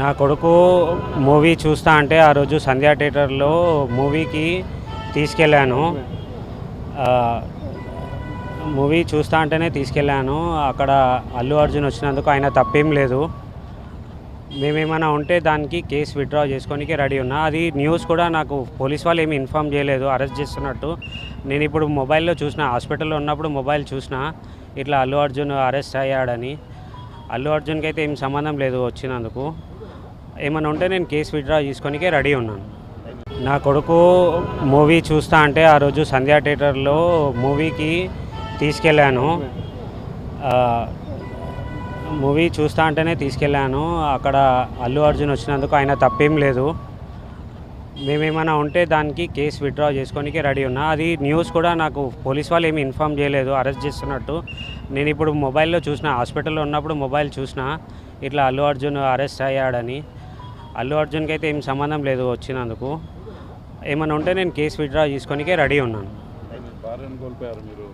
నా కొడుకు మూవీ చూస్తా అంటే ఆ రోజు సంధ్యా థియేటర్లో మూవీకి తీసుకెళ్ళాను. మూవీ చూస్తా అంటేనే తీసుకెళ్ళాను. అక్కడ అల్లు అర్జున్ వచ్చినందుకు ఆయన తప్పేం లేదు. మేమేమైనా ఉంటే దానికి కేసు విత్డ్రా చేసుకోనికి రెడీ ఉన్నా. అది న్యూస్ కూడా నాకు పోలీస్ వాళ్ళు ఏమి ఇన్ఫామ్ చేయలేదు. అరెస్ట్ చేస్తున్నట్టు. నేను ఇప్పుడు మొబైల్లో చూసిన హాస్పిటల్లో ఉన్నప్పుడు మొబైల్ చూసిన ఇట్లా అల్లు అర్జున్ అరెస్ట్ అయ్యాడని. అల్లు అర్జున్కి అయితే ఏం సంబంధం లేదు వచ్చినందుకు. ఏమైనా ఉంటే నేను కేసు విత్డ్రా చేసుకోనికే రెడీ ఉన్నాను. నా కొడుకు మూవీ చూస్తా అంటే ఆ రోజు సంధ్యా థియేటర్లో మూవీకి తీసుకెళ్ళాను. మూవీ చూస్తా అంటేనే తీసుకెళ్ళాను. అక్కడ అల్లు అర్జున్ వచ్చినందుకు ఆయన తప్పేం లేదు. మేమేమైనా ఉంటే దానికి కేసు విత్డ్రా చేసుకోనికి రెడీ ఉన్నా. అది న్యూస్ కూడా నాకు పోలీస్ వాళ్ళు ఏమి ఇన్ఫామ్ చేయలేదు. అరెస్ట్ చేస్తున్నట్టు. నేను ఇప్పుడు మొబైల్లో చూసిన హాస్పిటల్లో ఉన్నప్పుడు మొబైల్ చూసిన ఇట్లా అల్లు అర్జున్ అరెస్ట్ అయ్యాడని. అల్లు అర్జున్కి అయితే ఏం సంబంధం లేదు వచ్చినందుకు. ఏమైనా ఉంటే నేను కేసు విత్డ్రా చేసుకోనికే రెడీ ఉన్నాను. కోల్పోయారు మీరు.